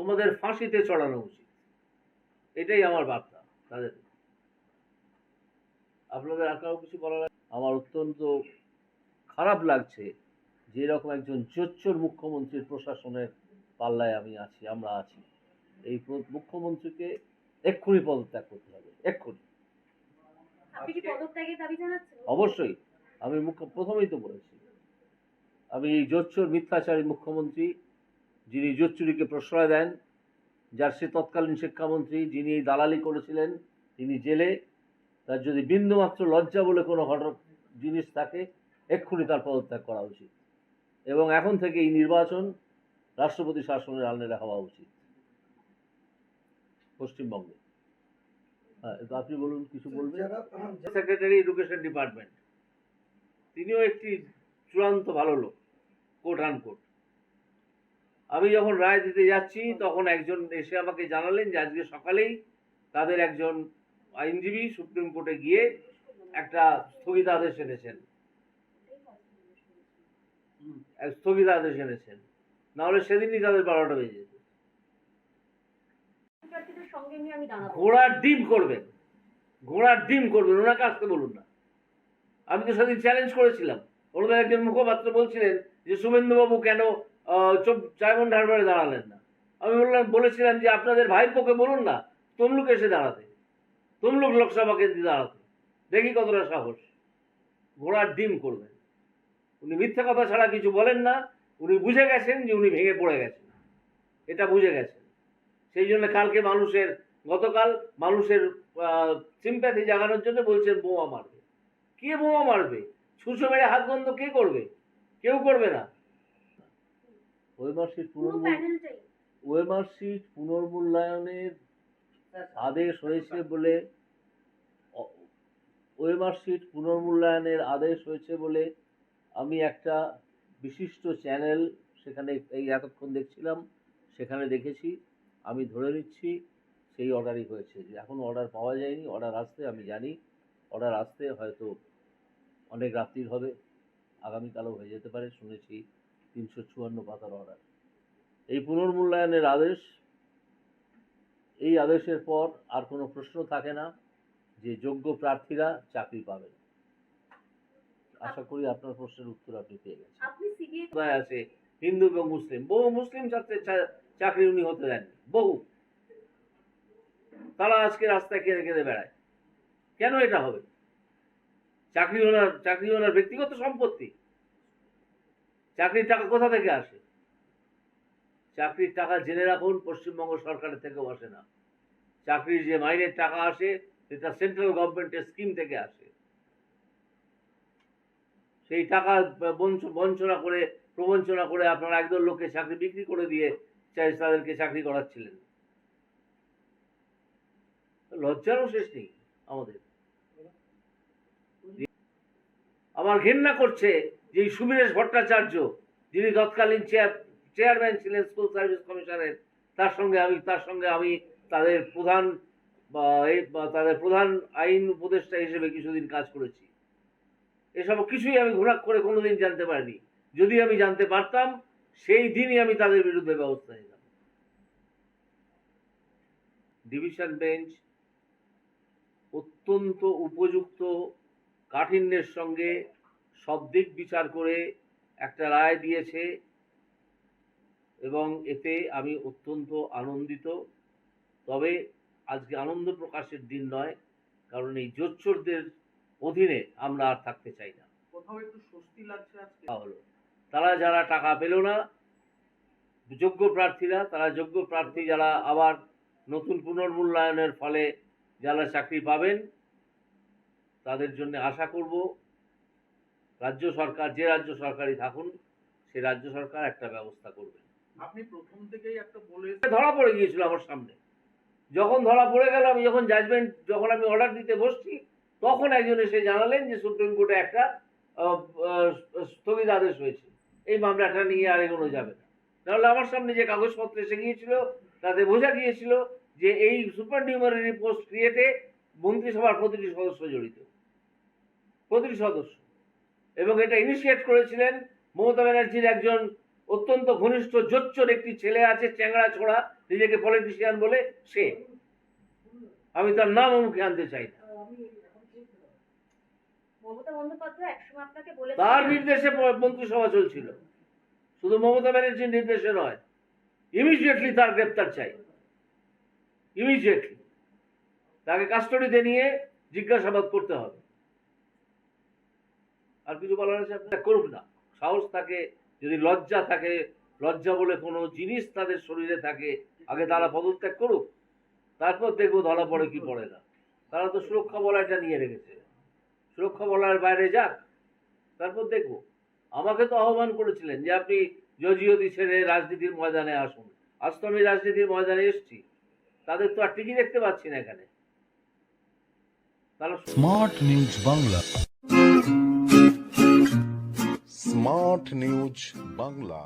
তোমাদের ফাঁসিতে চড়ানো উচিত। এটাই আমার বার্তা তাদের। আপনাদের আর কারও কিছু বলার আমার অত্যন্ত খারাপ লাগছে যে এরকম একজন জোচ্চোর মুখ্যমন্ত্রীর প্রশাসনের পাল্লায় আমি আছি আমরা আছি। এই মুখ্যমন্ত্রীকে এক্ষুনি পদত্যাগ করতে হবে এক্ষুনি। অবশ্যই। আমি মুখ্য প্রথমেই তো বলেছি আমি এই জোচ্চোর মিথ্যাচারী মুখ্যমন্ত্রী যিনি জোচ্চুরিকে প্রশ্রয় দেন যার সে তৎকালীন শিক্ষামন্ত্রী যিনি এই দালালি করেছিলেন তিনি জেলে তার যদি বিন্দুমাত্র লজ্জা বলে কোনো ঘটনা জিনিস থাকে এক্ষুনি তার পদত্যাগ করা উচিত। এবং এখন থেকে এই নির্বাচন রাষ্ট্রপতি শাসনের আলনেরা হওয়া উচিত। পশ্চিমবঙ্গে। হ্যাঁ তো আপনি বলুন কিছু বলবেন? সেক্রেটারি এডুকেশন ডিপার্টমেন্ট তিনিও একটি চূড়ান্ত ভালো লোক কোট আন কোট আমি যখন রায় দিতে যাচ্ছি তখন একজন এসে আমাকে জানালেন যে আজকে সকালেই তাদের একজন আইনজীবী সুপ্রিম কোর্টে গিয়ে একটা স্থগিতাদেশ এনেছেন। স্থগিতাদেশ এনেছেন। নাহলে সেদিনই তাদের বারোটা বেজে যেত। ঘোড়ার ডিম করবেন। ঘোড়ার ডিম করবেন ওনাকে আসতে বলুন না। আমি তো সেদিন চ্যালেঞ্জ করেছিলাম। ওনাদের একজন মুখপাত্র বলছিলেন যে শুভেন্দুবাবু কেন চায়মন্ড হারবারে দাঁড়ালেন না। আমি বললাম, বলেছিলাম যে আপনাদের ভাইপোকে বলুন না, তমলুক এসে দাঁড়াতে। তমলুক লোকসভা কেন্দ্রে দাঁড়াতে। দেখি কতটা সাহস। ঘোড়ার ডিম করবেন। উনি মিথ্যে কথা ছাড়া কিছু বলেন না। উনি বুঝে গেছেন যে উনি ভেঙে পড়ে গেছেন। এটা বুঝে গেছেন। সেই জন্য কালকে মানুষের, গতকাল মানুষের সিম্প্যাথি জাগানোর জন্য বলছেন, বোমা মারবে। কে বোমা মারবে? ছুঁচো মেরে হাত বন্ধ কে করবে? কেউ করবে না। ওয়েমার্কশিট পুনর্মূল্যায়নের আদেশ হয়েছে বলে ওয়েমার্কশিট পুনর্মূল্যায়নের আদেশ হয়েছে বলে আমি একটা বিশিষ্ট চ্যানেল সেখানে এই এতক্ষণ দেখছিলাম সেখানে দেখেছি আমি ধরে নিচ্ছি সেই অর্ডারই হয়েছে। যে এখন অর্ডার পাওয়া যায়নি অর্ডার আসতে আমি জানি অর্ডার আসতে হয়তো অনেক রাত্রির হবে আগামীকালও হয়ে যেতে পারে শুনেছি তিনশো চুয়ান্ন পাতার অর্ডার এই পুনর্মূল্যায়নের আদেশ এই আদেশের পর আর কোনো প্রশ্ন থাকে না যে যোগ্য প্রার্থীরা চাকরি পাবেন। আশা করি আপনার প্রশ্নের উত্তর আপনি পেয়ে গেছেন। আছে? হিন্দু এবং মুসলিম। বহু মুসলিম ছাত্রের চাকরি উনি হতে দেননি। বহু। তারা আজকে রাস্তায় কেঁদে কেঁদে বেড়ায়। কেন এটা হবে? চাকরি ওনার চাকরি ওনার ব্যক্তিগত সম্পত্তি। চাকরির টাকা কোথা থেকে আসে? চাকরির টাকা জেনে রাখুন, পশ্চিমবঙ্গ সরকারের থেকেও আসে না। চাকরির যে মাইনের টাকা আসে, সেটা সেন্ট্রাল গভর্নমেন্টের স্কিম থেকে আসে। সেই টাকা বঞ্চ- বঞ্চনা করে, প্রবঞ্চনা করে আপনারা একদল লোককে চাকরি বিক্রি করে দিয়ে তাদেরকে চাকরি করাচ্ছিলেন। লজ্জারও শেষ নেই আমাদের। আমার ঘেন্না করছে যে এই সুবীরেশ ভট্টাচার্য, যিনি তৎকালীন চেয়ার চেয়ারম্যান ছিলেন স্কুল সার্ভিস কমিশনের তার সঙ্গে আমি, তার সঙ্গে আমি তাদের প্রধান তাদের প্রধান আইন উপদেষ্টা হিসেবে কিছুদিন কাজ করেছি। এসব কিছুই আমি ঘোরাক করে কোনোদিন জানতে পারিনি। যদি আমি জানতে পারতাম, সেই দিনই আমি তাদের বিরুদ্ধে ব্যবস্থা নিতাম। ডিভিশন বেঞ্চ অত্যন্ত উপযুক্ত কাঠিন্যের সঙ্গে সব দিক বিচার করে একটা রায় দিয়েছে এবং এতে আমি অত্যন্ত আনন্দিত। তবে আজকে আনন্দ প্রকাশের দিন নয় কারণ এই জোচ্চোরদের অধীনে আমরা আর থাকতে চাই না। কোথাও একটু স্বস্তি লাগছে আজকে? হলো তারা যারা টাকা পেল না যোগ্য প্রার্থীরা তারা যোগ্য প্রার্থী যারা আবার নতুন পুনর্মূল্যায়নের ফলে যারা চাকরি পাবেন তাদের জন্য আশা করব রাজ্য সরকার যে রাজ্য সরকারই থাকুন সে রাজ্য সরকার একটা ব্যবস্থা করবে আপনি প্রথম থেকেই একটা বলে ধরা পড়ে গিয়েছিল আমার সামনে। যখন ধরা পড়ে গেল আমি যখন জাজমেন্ট যখন আমি অর্ডার দিতে বসছি তখন একজন এসে জানালেন যে সুপ্রিম কোর্টে একটা আহ, স্থগিতাদেশ হয়েছে। এই মামলাটা নিয়ে আর এগোনো যাবে না। তাহলে আমার সামনে যে কাগজপত্র এসে গিয়েছিল তাতে বোঝা গিয়েছিল যে এই সুপার নিউমারি পোস্ট ক্রিয়েটে মন্ত্রিসভার প্রতিটি সদস্য জড়িত। প্রতিটি সদস্য। এবং এটা ইনিশিয়েট করেছিলেন মমতা ব্যানার্জির একজন অত্যন্ত ঘনিষ্ঠ জোচ্চর একটি ছেলে আছে চ্যাংড়া ছোড়া নিজেকে পলিটিশিয়ান বলে সে। আমি তার নাম মুখে আনতে চাই না। তার নির্দেশে মন্ত্রিসভা চলছিল। শুধু মমতা ব্যানার্জির নির্দেশে নয় ইমিডিয়েটলি তার গ্রেপ্তার চাই। ইমিডিয়েটলি তাকে কাস্টডিতে নিয়ে জিজ্ঞাসাবাদ করতে হবে। আর কিছু বলার আপনার করুক না। সাহস থাকে, যদি লজ্জা থাকে, লজ্জা বলে কোনো জিনিস তাদের শরীরে থাকে, আগে তারা পদত্যাগ করুক, তারপর দেখব ধরা পড়ে কি পড়ে না। তারা তো সুরক্ষা বলয়টা নিয়ে রেখেছে। সুরক্ষা বলয়ের বাইরে যাক, তারপর দেখব। আমাকে তো আহ্বান করেছিলেন যে আপনি জজিওদি ছেড়ে রাজনীতির ময়দানে আসুন। আজ তো আমি রাজনীতির ময়দানে এসেছি। তাদের তো আর টিকি দেখতে পাচ্ছি না এখানে। Smart news Bangla smart news Bangla